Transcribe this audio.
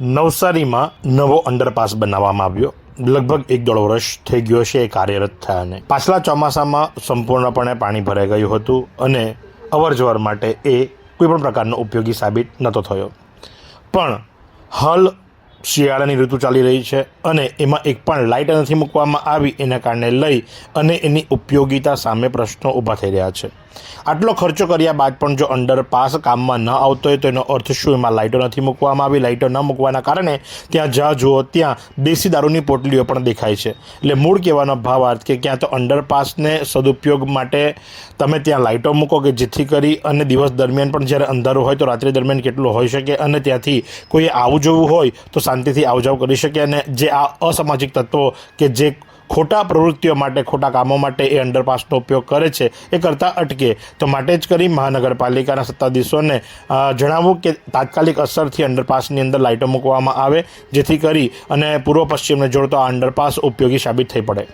નવસારીમાં નવો અંડરપાસ બનાવવામાં આવ્યો. લગભગ એક દોઢ વર્ષ થઈ ગયો છે એ કાર્યરત થયાને. પાછલા ચોમાસામાં સંપૂર્ણપણે પાણી ભરાઈ ગયું હતું અને અવરજવર માટે એ કોઈપણ પ્રકારનો ઉપયોગી સાબિત નહોતો થયો. પણ હાલ શિયાળાની ઋતુ ચાલી રહી છે અને એમાં એક પણ લાઇટ નથી મૂકવામાં આવી. એના કારણે લઈ અને એની ઉપયોગિતા સામે પ્રશ્નો ઊભા થઈ રહ્યા છે. આટલો ખર્ચો કર્યા બાદ પણ જો અંડરપાસ કામમાં ન આવતો હોય તો એનો અર્થ શું? એમાં લાઇટો નથી મૂકવામાં આવી. લાઇટો ન મૂકવાના કારણે ત્યાં જ્યાં જુઓ, ત્યાં દેશી દારૂની પોટલીઓ પણ દેખાય છે. એટલે મૂળ કહેવાનો ભાવાર્થ કે ક્યાં તો અંડરપાસને સદુપયોગ માટે તમે ત્યાં લાઇટો મૂકો કે જેથી કરી અને દિવસ દરમિયાન પણ જ્યારે અંધારું હોય તો રાત્રિ દરમિયાન કેટલું હોઈ શકે? અને ત્યાંથી કોઈ આવું જવું હોય તો શાંતિથી આવજાવ કરી શકે અને જે આ અસામાજિક તત્વો કે જે ખોટા પ્રવૃત્તિઓ માટે, ખોટા કામો માટે એ અંડરપાસનો ઉપયોગ કરે છે, એ કરતાં અટકે. તો માટે જ કરી મહાનગરપાલિકાના સત્તાધીશોને જણાવવું કે તાત્કાલિક અસરથી અંડરપાસની અંદર લાઇટો મૂકવામાં આવે, જેથી કરી અને પૂર્વ પશ્ચિમને જોડતો આ અંડરપાસ ઉપયોગી સાબિત થઈ પડે.